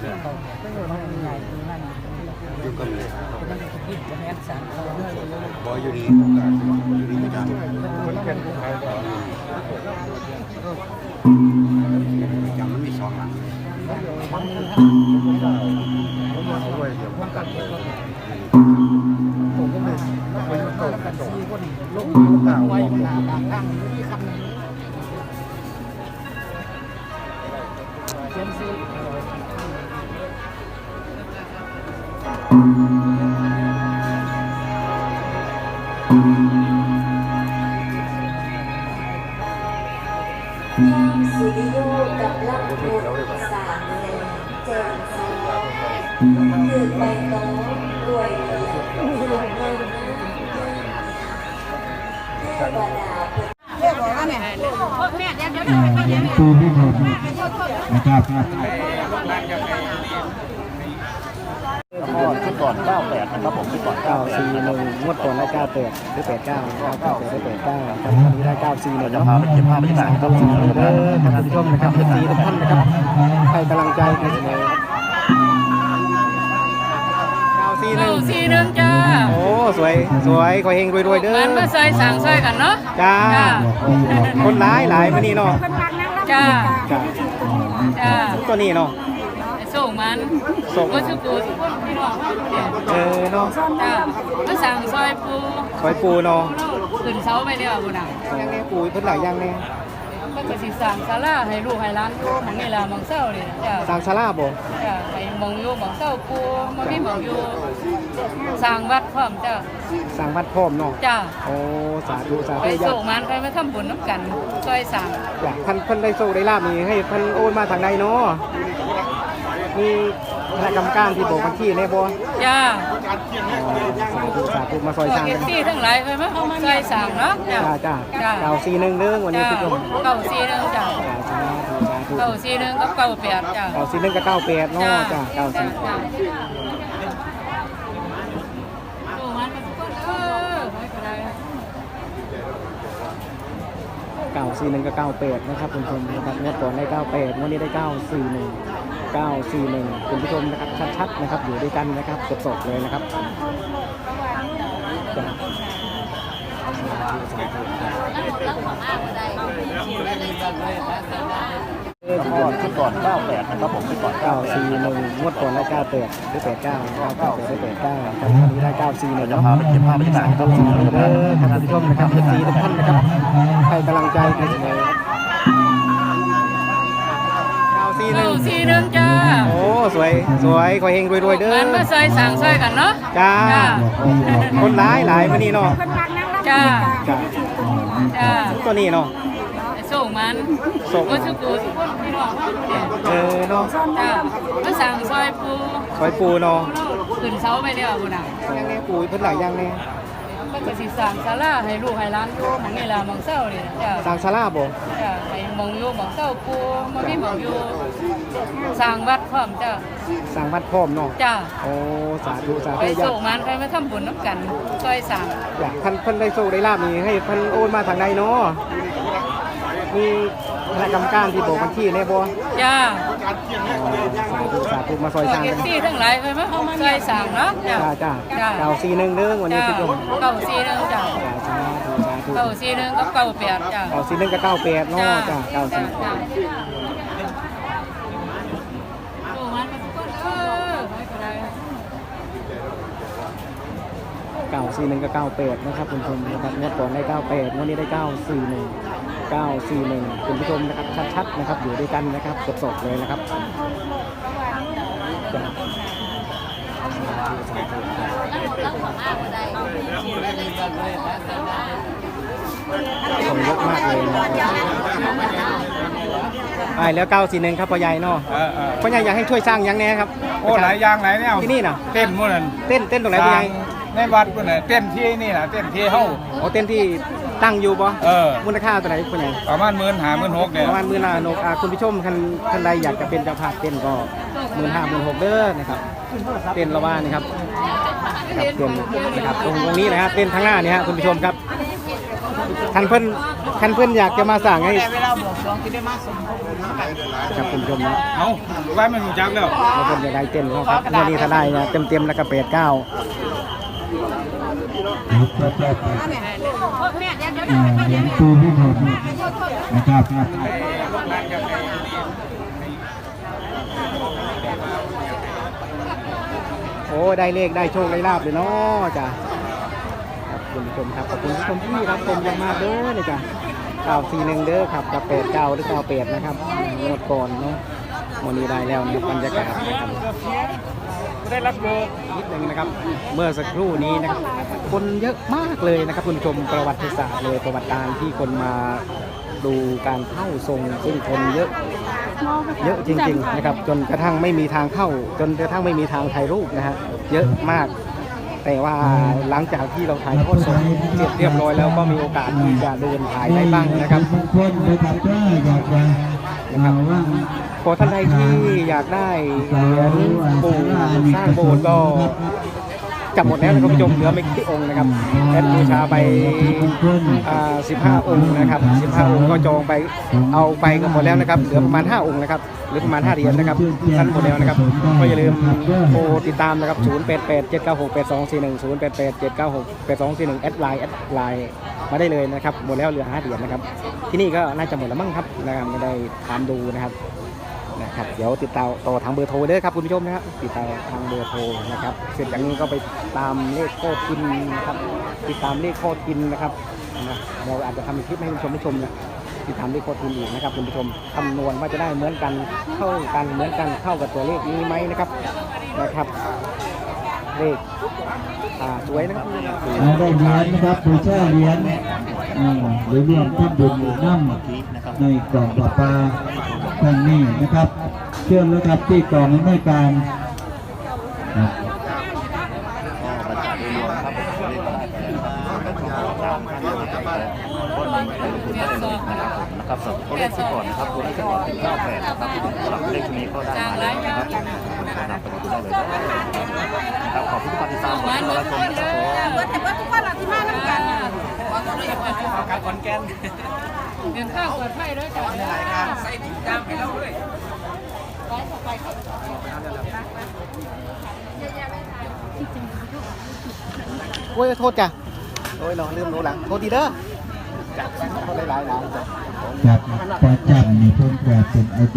ขึ้นอยู่กับเลยมันจะกินจะแม่นสารเขาบอยอยู่ดีอกาสอยู่ดีไม่ดังคนเป็นผู้ขายต่อจังมันมีสองหลังผมมาช่วยเดี๋ยวผมกัดเลยผมก็ไม่ไม่ยุ่งเกี่ยวกับตรงลูกลูกเก่าไว้มันหนาบางครั้ง นเทวพื่อตูผู้ชมนะครับ ก่อนขึ้นก่อน 98 นะครับผมขึ้นก่อน941งวดก่อนได้98หรือ89นะครับ98ได้89ครับวันนี้ได้941จะเนาะพาไปเก็บภาพบรรยากาศครับเด้อครับคุณผู้ชมนะครับเอฟซีทุกท่านนะครับให้กำลังใจกันเสมอ941เก้าสี่หนึ่งจ้าโอ้สวยสวยขอเฮงรวยๆเด้อมันมาซอยสั่งซอยกันเนาะจ้าจ้าคนร้ายหลายมานี่เนาะจ้าจ้าจ้าตัวนี้เนาะ ไอ้ส่งมันส่งก็ชุกูทุกคนพี่น้องเนี่ยเออเนาะจ้ามาสั่งซอยปูซอยปูเนาะขึ้นเสาไปเดียวบุญน่ะยังไงปูเพิ่นหลายอย่างแน่มันก็สิสั่งศาลาให้ลูกให้หลานอยู่ของนี่ล่ะหมองเศร้านี่จ้าสร้างศาลาบ่จ้าให้หมองอยู่หมองเศร้าปูมันมีหมองอยู่สร้างวัดพร้อมจ้าสร้างวัดพร้อมเนาะจ้าโอ้สาธุสาไปธุอยากส่งมันใครมาทำบุญน้ำกันซอยสั่งอยากท่านเพิ่นได้โชคได้ลาบนี่ให้เพิ่นโอนมาทางใดเนาะ มีคณะกรรมการที่บอกบัญชีแน่บ่จ้าสาธุสาธุมาซอยพวสร้ากงเอกันฟซีทั้งหลายเคยมาซอยสั่งเนาะจ้าจ้าจ้าเก้าสี่หนึ่งเด้อวันนี้จ้าคุณผู้ชมเก้าสี่หนึ่งจ้าจ้าสาธุสาธุเก้าสี่หนึ่งกับเก้าแปดจ้าเก้าสี่หนึ่งกับเก้าแปดเนาะจ้าเก้าสี่จ้าดูมันมันก็เออไม่เป็นไรเก้าสี่หนึ่งกับเก้าแปดนะครับคุณผู้ชมนะครับงวดก่อนได้เก้าแปดงวดนี้ได้เก้าสี่หนึ่ง เก้าสี่หนึ่งคุณผู้ชมนะครับชัดๆนะครับอยู่ด้วยกันนะครับสดๆเลยนะครับจ้าก่อนขึ้นก่อน 98 นะครับผมขึ้นก่อนเก้าสี่หนึ่งงวดก่อนได้เก้าแปดหรือแปดเก้าเก้าเก้าแปดได้แปดเก้าครับวันนี้ได้เก้าสี่หนึ่งจะเนาะพาไปเก็บภาพบรรยากาศครับเด้อครับคุณผู้ชมนะครับเอฟซีทุกท่านนะครับให้กำลังใจกันเสมอเก้าสี่ หเก้านึ่งสี่หนึ่งจ้าโอ้สวยสวยขอเฮงรวยๆเด้อมันมาซอยสั่งซอยกันเนาะจ้าจ้าคนร้ายหลายมานี่เนาะจ้าจ้าจ้าตัวนี้เนาะไอ้ส่งมันส่งก็ชุกูทุกคนพี่น้องเนี่ยเออเนาะจ้ามาสั่งซอยปูซอยปูเนาะขึ้นเสาไปเดียวบุญน่ะยังไงปูเพิ่นหลายอย่างแน่ มันก็สิสั่งศาลาให้ลูกให้หลานอยู่ของนี่ล่ะหมองเศร้านี่จ้าสร้างศาลาบ่จ้าให้หมองอยู่หมองเศร้าปูมันมีหมองอยู่สร้างวัดพร้อมจ้าสร้างวัดพร้อมเนาะจ้าโอ้สาธุสาไปธุอยากส่งมันใครมาทำบุญน้ำกันซอยสั่งอยากท่านเพิ่นได้โชคได้ลาบนี่ให้เพิ่นโอนมาทางใดเนาะมีคณะกรรมการที่บอกบัญชีแน่บ่จ้า สาธุสาธุมาซอยพวสร้ากงเอกัฟนซีทั้งหลายเคยมาซอยสั่งเนาะจ้าจ้าจ้าเก้าสี่หนึ่งเด้อวันนี้จ้าคุณผู้ชมเก้าสี่หนึ่งจ้าจ้าสาธุสาธุเก้าสี่หนึ่งกับเก้าแปดจ้าเก้าสี่หนึ่งกับเก้าแปดเนาะจ้าเก้าสี่จ้าดูมันมันก็เออไม่เป็นไรเก้าสี่หนึ่งกับเก้าแปดนะครับคุณผู้ชมนะครับงวดก่อนได้เก้าแปดงวดนี้ได้เก้าสี่หนึ่ง เก้าสี่หนึ่งคุณผู้ชมนะครับชัดๆนะครับอยู่ด้วยกันนะครับสดๆเลยนะครับจ้าคนเยอะมากเลยนะครับไปแล้วเก้าสี่หนึ่งครับพ่อใหญ่เนาะเออเออพ่อใหญ่อยากให้ช่วยสร้างหยังแน่ครับโอ้หลายอย่างหลายแนวที่นี่น่ะเต้นหมู่นั่นเต้นเต้นตรงไหนพ่อใหญ่ในวัดพุ่นน่ะเต้นที่นี่น่ะเต้นที่เฮาโอ้เต้นที่ ตั้งอยู่บ่เออ มูลค่าตัวไหนพ่อใหญ่ประมาณหมื่นหาหมื่นหกเนี่ยประมาณหมื่นห้าหมื่นหกอ่าคุณผู้ชมท่านท่านใดอยากจะเป็นเจ้าภาพเต้นก็หมื่นห้าหมื่นหกเด้อนะครับเต้นละว่านี่ครับครับเต้นนะครับตรงตรงนี้นะฮะเต้นข้างหน้านี่ฮะคุณผู้ชมครับคันเพิ่นคันเพิ่นอยากจะมาสั่งให้แต่เวลาบอกสองที่ได้มาสมทบทุนกันครับคุณผู้ชมนะเอาไว้มันรู้จักแล้วแล้วเพิ่นจะได้เต้นเขาครับวันนี้ถ้าได้นะเต็มๆแล้วก็เป็ดเก้าลุก แล้วก็ไปเอ่อเหรียญปูที่หกนะครับโอ้ได้เลขได้โชคได้ลาบเลยเนาะจ้ะครับคุณผู้ชมครับขอบคุณผู้ชมที่รับชมอยังมากเด้อเลยจ้ะเก้าสี่หนึ่งเด้อครับกับเป็ดเก้าหรือเก้าเป็ดนะครับงวดก่อนเนาะวันนี้ได้แล้วนบรรยากาศนะครับ ได้รับโบนิดหนึ่งนะครับ เมื่อสักครู่นี้นะครับ คนเยอะมากเลยนะครับ คุณผู้ชมประวัติศาสตร์เลยประวัติการที่คนมาดูการเข้าทรงซึ่งคนเยอะเยอะจริง ๆ นะครับ จนกระทั่งไม่มีทางเข้า จนกระทั่งไม่มีทางถ่ายรูปนะฮะเยอะมาก แต่ว่าหลังจากที่เราถ่ายทอดสดเสร็จเรียบร้อยแล้วก็มีโอกาสที่จะเดินถ่ายได้บ้างนะครับนะครับ ก็อยากจะเอาว่าขอท่านใดที่อยากได้เหรียญปู่สร้างโบสถ์ก็จับหมดแล้วนะครับผู้ชมเหลือไม่กี่องค์นะครับแอดบูชาไปอ่า15องค์นะครับ15องค์ก็จองไปเอาไปกันหมดแล้วนะครับเหลือประมาณ5องค์นะครับหรือประมาณ5เหรียญนะครับท่านหมดแล้วนะครับก็อย่าลืมโทรติดตามนะครับ088 796 8241 088 796 8241แอดไลน์แอดไลน์ มาได้เลยนะครับหมดแล้วเหลือ5เหรียญนะครับ ที่นี่ก็น่าจะหมดแล้วมั้งครับนะครับไม่ได้ตามดูนะครับนะครับเดี๋ยวติดต่อต่อทางเบอร์โทรเด้อครับคุณผู้ชมนะครับติดต่อทางเบอร์โทรนะครับ เสร็จจากนี้ก็ไปตามเลขโคตรกินนะครับ ติดตามเลขโคตรกินนะครับนะเราอาจจะทำคลิปให้คุณผู้ชมได้ชมนะติดตามเลขโคตรกินอีกนะครับคุณผู้ชมคำนวณว่าจะได้เหมือนกันเข้ากันเหมือนกันเข้ากับตัวเลขนี้ไหมนะครับนะครับ เลขอ่าสวยนะครับได้เหรียญนะครับบูชาเหรียญหรือเรวมทำบุญน้ำในกล่องปลาปลาครั้งนี้นะครับ เชื่อมแล้วครับที่กล่องอำนวยการครับนะครับเลขที่ก่อนนะครับตัวเลขที่ก่อนเป็นเก้าแปดนะครับสำหรับเลขนี้ก็ได้มาแล้วนะครับ สนับสนุนได้เลยนะครับขอบคุณทุกการติดตามของเราชมนะครับผมแต่ว่าทุกคนเราที่มาแล้วกันการขอนแก่นเดินข้างเปิดไฟด้วยจ้ะใส่ถุงยางไปแล้วเลยโอ้ยโทษจ้ะโอ้ยเราลืมโน้หลังโทษทีเด้อจ้ะโทษหลายๆหลายๆจ้ะครับประจำนี่เพิ่งจะเป็นอดีต